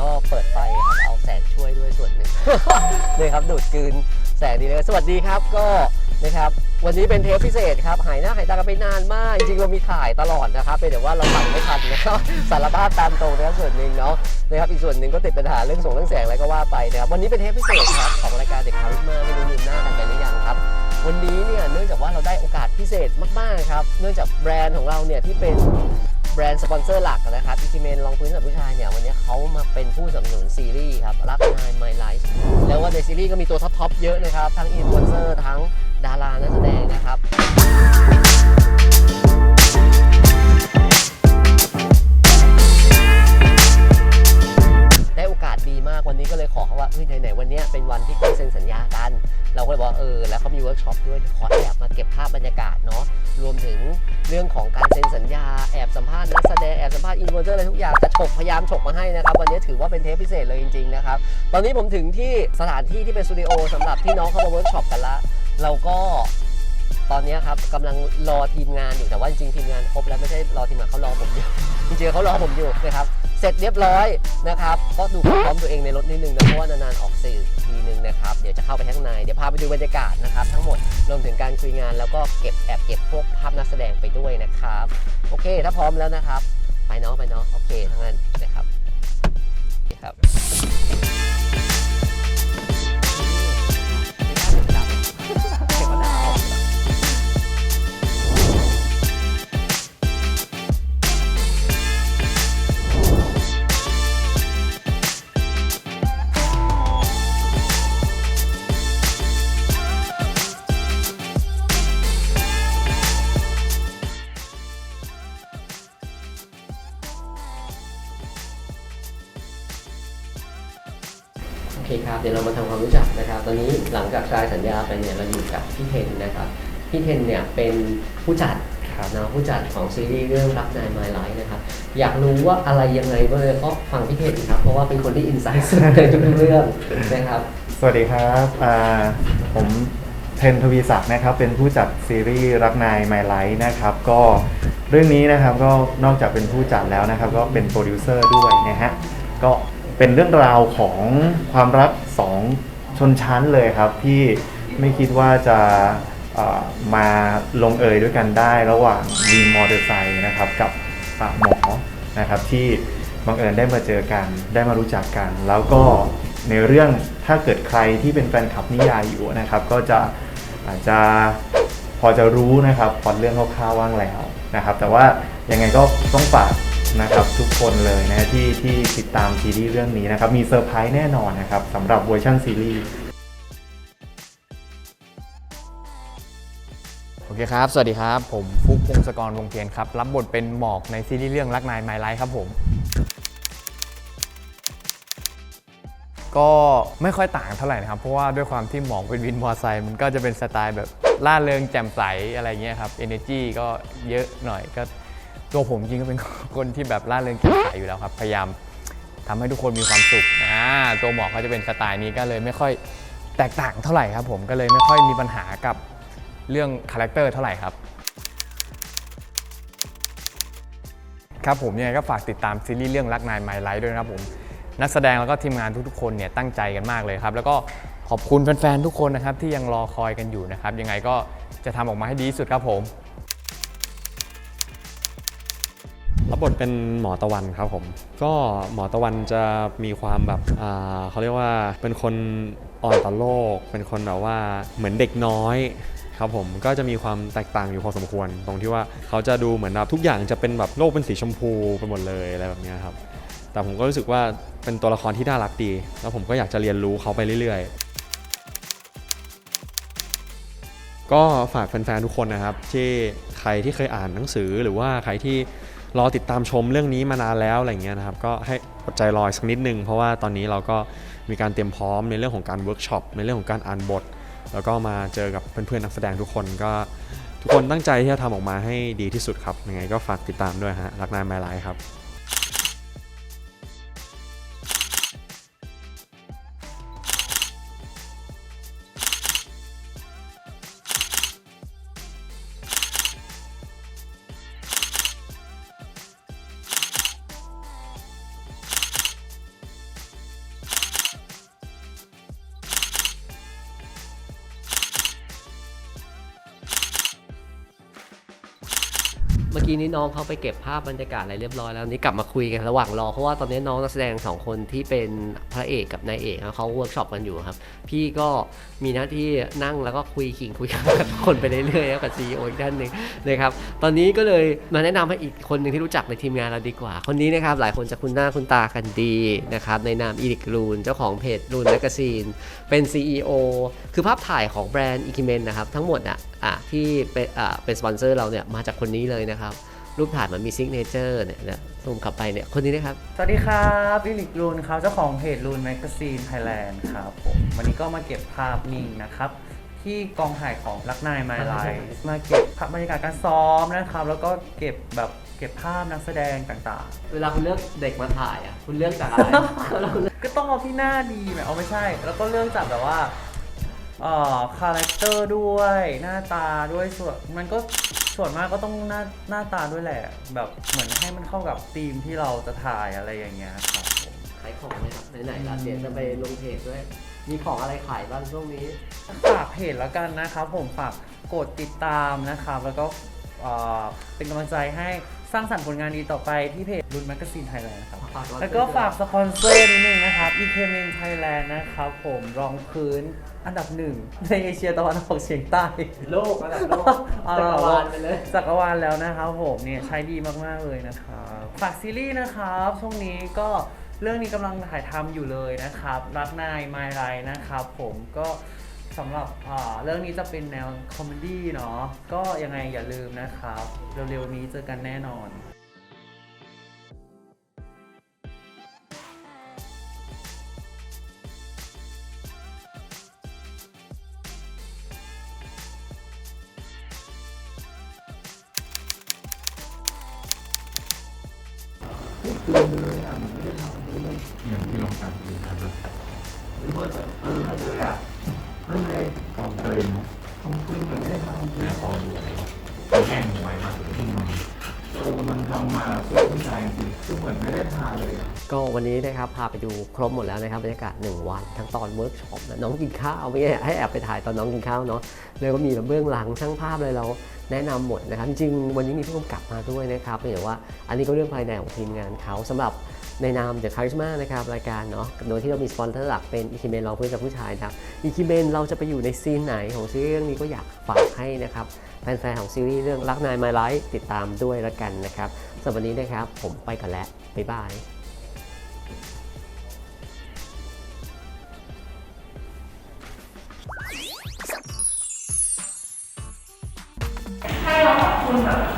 ก็เปิดไฟครับเอาแสงช่วยด้วยส่วนหนึ่ง นี่ครับดูดกลืนแสงดีเลย สวัสดีครับก็นะครับวันนี้เป็นเทปพิเศษครับหายหน้าหายตากันไปนานมากจริงๆเรามีถ่ายตลอดนะครับเป็นแต่ว่าเราตัดไม่ทันนะครับสารภาพตามตรงนะครับส่วนหนึ่งเนาะนะครับอีกส่วนหนึ่งก็ติดปัญหาเรื่องส่งเรื่องแสงอะไรก็ว่าไปนะครับวันนี้เป็นเทปพิเศษครับของรายการเด็กคาริสมาไม่รู้ลืมหน้ากันไปหรือยังครับ วันนี้เนี่ยเนื่องจากว่าเราได้โอกาสพิเศษมากๆครับเนื่องจากแบรนด์ของเราเนี่ยที่เป็น แบรนด์สปอนเซอร์หลักนะครับอิคิเมนรองพื้นสำหรับผู้ชายเนี่ย วันนี้เขามาเป็นผู้สนับสนุนซีรีส์ครับ รักนายไมล์ไลฟ์แล้วว่าในซีรีส์ก็มีตัวท็อปๆเยอะนะครับ ทั้งอินฟลูเอนเซอร์ทั้งดารานักแสดงนะครับ เลยขอเขาว่าเฮ้ยไหนๆวันนี้เป็นวันที่เขาเซ็นสัญญากัน เราก็เลยบอกเออแล้วเขามีเวิร์กช็อปด้วยขอแอบมาเก็บภาพบรรยากาศเนาะรวมถึงเรื่องของการเซ็นสัญญาแอบสัมภาษณ์นักแสดงแอบสัมภาษณ์อินฟลูเอนเซอร์อะไรทุกอย่างจะฉกพยายามฉกมาให้นะครับวันนี้ถือว่าเป็นเทปพิเศษเลยจริงๆนะครับตอนนี้ผมถึงที่สถานที่ที่เป็นสตูดิโอสำหรับที่น้องเขามาเวิร์กช็อปกันละเราก็ตอนนี้ครับกำลังรอทีมงานอยู่แต่ว่าจริงๆทีมงานครบแล้วไม่ใช่รอทีมงานเขารอผมอยู่จริงๆเขารอผมอยู่นะครับ เสร็จเรียบร้อยนะครับ ก็ดูความพร้อมตัวเองในรถนิดนึงนะเพราะว่านานๆออกสื่อทีนึงนะครับ เดี๋ยวจะเข้าไปข้างใน เดี๋ยวพาไปดูบรรยากาศนะครับ ทั้งหมดรวมถึงการคุยงานแล้วก็เก็บแอบเก็บพวกภาพนักแสดงไปด้วยนะครับ โอเค ถ้าพร้อมแล้วนะครับ ไปเนาะไปเนาะโอเคทั้งนั้นนะครับครับ เครับ เดี๋ยวเรามาทำความรู้จักนะครับ ตอนนี้หลังจากชายสัญญาไปเนี่ยเราอยู่กับพี่เทนนะครับ พี่เทนเนี่ยเป็นผู้จัดเนาะผู้จัดของซีรีส์เรื่องรักนายไมล์ไลท์นะครับ อยากรู้ว่าอะไรยังไงบ้างก็ฟังพี่เทนครับ เพราะว่าเป็นคนที่อินไซต์สุดในทุกเรื่องนะครับ สวัสดีครับอ่าผมเทนทวีศักดิ์นะครับ เป็นผู้จัดซีรีส์รักนายไมไลท์นะครับ ก็เรื่องนี้นะครับก็นอกจากเป็นผู้จัดแล้วนะครับ ก็เป็นโปรดิวเซอร์ด้วยนะฮะก็ เป็นเรื่องราวของความรักสองชนชั้นเลยครับ ที่ไม่คิดว่าจะเอ่อมาลงเอยด้วยกันได้ระหว่างวินมอเตอร์ไซค์นะครับกับอ่าหมอนะครับที่บังเอิญได้มาเจอกันได้มารู้จักกัน แล้วก็ในเรื่องถ้าเกิดใครที่เป็นแฟนคลับนิยายอยู่นะครับ ก็จะอาจจะพอจะรู้นะครับพล็อตเรื่องคร่าวๆว่างแล้วนะครับ แต่ว่ายังไงก็ต้องฝาก นะครับทุกคนเลยนะที่ที่ติดตามซีรีส์เรื่องนี้นะครับมีเซอร์ไพรส์แน่นอนนะครับสำหรับเวอร์ชันซีรีส์โอเคครับ สวัสดีครับ ผมฟุกพงศกรวงเพียรครับ รับบทเป็นหมอกในซีรีส์เรื่องรักนายไมล์ไลท์ครับผม ก็ไม่ค่อยต่างเท่าไหร่นะครับ เพราะว่าด้วยความที่หมอกเป็นวินมอเตอร์ไซค์มันก็จะเป็นสไตล์แบบล่าเริงแจ่มใสอะไรเงี้ยครับ energy ก็เยอะหน่อยก็ ตัวผมจริงก็เป็นคนที่แบบล่าเริงแจ่มใสอยู่แล้วครับ พยายามทำให้ทุกคนมีความสุขอ่าตัวหมอกก็จะเป็นสไตล์นี้ก็เลยไม่ค่อยแตกต่างเท่าไหร่ครับ ผมก็เลยไม่ค่อยมีปัญหากับเรื่องคาแรคเตอร์เท่าไหร่ครับครับผมยังไงก็ฝากติดตามซีรีส์เรื่องรักนายไมล์ไลท์ด้วยนะครับผมนักแสดงแล้วก็ทีมงานทุกๆคนเนี่ยตั้งใจกันมากเลยครับ แล้วก็ขอบคุณแฟนๆทุกคนนะครับที่ยังรอคอยกันอยู่นะครับ ยังไงก็จะทำออกมาให้ดีที่สุดครับผม บทเป็นหมอตะวันครับผม ก็หมอตะวันจะมีความแบบเขาเรียกว่าเป็นคนอ่อนต่อโลก เป็นคนแบบว่าเหมือนเด็กน้อยครับผมก็จะมีความแตกต่างอยู่พอสมควร ตรงที่ว่าเขาจะดูเหมือนแบบทุกอย่างจะเป็นแบบโลกเป็นสีชมพูไปหมดเลยอะไรแบบนี้ครับ แต่ผมก็รู้สึกว่าเป็นตัวละครที่น่ารักดี แล้วผมก็อยากจะเรียนรู้เขาไปเรื่อยๆ ก็ฝากแฟนๆทุกคนนะครับ ที่ใครที่เคยอ่านหนังสือหรือว่าใครที่ รอติดตามชมเรื่องนี้มานานแล้วอะไรเงี้ยนะครับก็ให้อดใจรอยสักนิดนึง เพราะว่าตอนนี้เราก็มีการเตรียมพร้อมในเรื่องของการเวิร์กช็อปในเรื่องของการอ่านบท แล้วก็มาเจอกับเพื่อนๆนักแสดงทุกคนก็ทุกคนตั้งใจที่จะทำออกมาให้ดีที่สุดครับยังไงก็ฝากติดตามด้วยฮะรักนายไมล์ครับ เมื่อกี้นี้น้องเขาไปเก็บภาพบรรยากาศอะไรเรียบร้อยแล้วนี่กลับมาคุยกันระหว่างรอเพราะว่าตอนนี้น้องนักแสดงสองคนที่เป็นพระเอกกับนายเอกเขาเวิร์กช็อปกันอยู่ครับ พี่ก็มีหน้าที่นั่งแล้วก็คุยขิงคุยกับคนไปเรื่อยๆกับซีอีโออีกท่านหนึ่งนะครับตอนนี้ก็เลยมาแนะนำให้อีกคนหนึ่งที่รู้จักในทีมงานเราดีกว่า คนนี้นะครับหลายคนจะคุ้นหน้าคุ้นตากันดีนะครับในนามอีริกรูนเจ้าของเพจรูนแมกซีนเป็น CEO คือภาพถ่ายของแบรนด์อิคิเมนนะครับทั้งหมดอะอะที่เป็นอ่าเป็นสปอนเซอร์เราเนี่ยมาจากคนนี้เลยนะครับ รูปถ่ายมันมีซิกเนเจอร์เนี่ยนะซูมกลับไปเนี่ยคนนี้นะครับ สวัสดีครับอิลิกรูนครับเจ้าของเพจรูนแมกซีนไทยแลนด์ครับผมวันนี้ก็มาเก็บภาพนิ่งนะครับ ที่กองถ่ายของรักนายไมไลฟ์มาเก็บภาพบรรยากาศการซ้อมนะครับ แล้วก็เก็บแบบเก็บภาพนักแสดงต่างเวลาคุณเลือกเด็กมาถ่ายอะคุณเลือกจากอะไรแล้วคุณเลือกๆก็ต้องเอาที่หน้าดีไหมเอาไม่ใช่ แล้วก็เรื่องจากแบบว่าเอ่อ คาแรคเตอร์ด้วยหน้าตาด้วยส่วนมันก็ส่วนมากก็ต้องหน้าหน้าตาด้วยแหละ แบบเหมือนให้มันเข้ากับธีมที่เราจะถ่ายอะไรอย่างเงี้ยครับผมขายของเลยครับไหนๆล่ะเดี๋ยวจะไปลงเพจด้วย มีของอะไรขายบ้างช่วงนี้ ฝากเพจแล้วกันนะครับผมฝากกดติดตามนะครับ แล้วก็เอ่อเป็นกำลังใจให้ สร้างสรรค์ผลงานดีต่อไปที่เพจรุ่นแมกซีนไทยแลนด์นะครับฝากสปอนเซอร์แล้วก็ฝากสปอนเซอร์นิดนึงนะครับ e k m e n Thailand นะครับผมรองพื้นอันดับหนึ่งในเอเชียตะวันออกเฉียงใต้โลกระดับโลกเอาจัละกรวาลไปเลยจักรวาลแล้วนะครับผมเนี่ยใช้ดีมาก ๆ เลยนะครับฝากซีรีส์นะครับช่วงนี้ก็เรื่องนี้กำลังถ่ายทำอยู่เลยนะครับ รักนายไมไรนะครับ ผมก็ สำหรับอ่าเรื่องนี้จะเป็นแนวคอมเมดี้เนาะก็ยังไงอย่าลืมนะครับ เร็วๆนี้เจอกันแน่นอน ก็วันนี้นะครับพาไปดูครบหมดแล้วนะครับบรรยากาศ 1 วัน ทั้งตอนเวิร์กช็อปน้องกินข้าวไม่ใช่ให้แอบไปถ่ายตอนน้องกินข้าวเนาะแล้วก็มีแบบเบื้องหลังช่างภาพอะไรเราแนะนำหมดนะครับจริงๆวันนี้มีผู้กำกับมาด้วยนะครับเห็นว่าอันนี้ก็เรื่องภายในของทีมงานเขาสำหรับ ในนามเดอะคาริสมานะครับรายการเนาะโดยที่เรามีสปอนเซอร์หลักเป็นอีคิเมนเรองเพื่อนกับผู้ชายนะครับอีคิเมนเราจะไปอยู่ในซีนไหนของซีรีส์เรื่องนี้ก็อยากฝากให้นะครับแฟนๆของซีรีส์เรื่องรักนายไมไลท์ติดตามด้วยละกันนะครับสำหรับวันนี้นะครับผมไปกันแล้วบ๊ายบายให้เราขอบคุณแบบ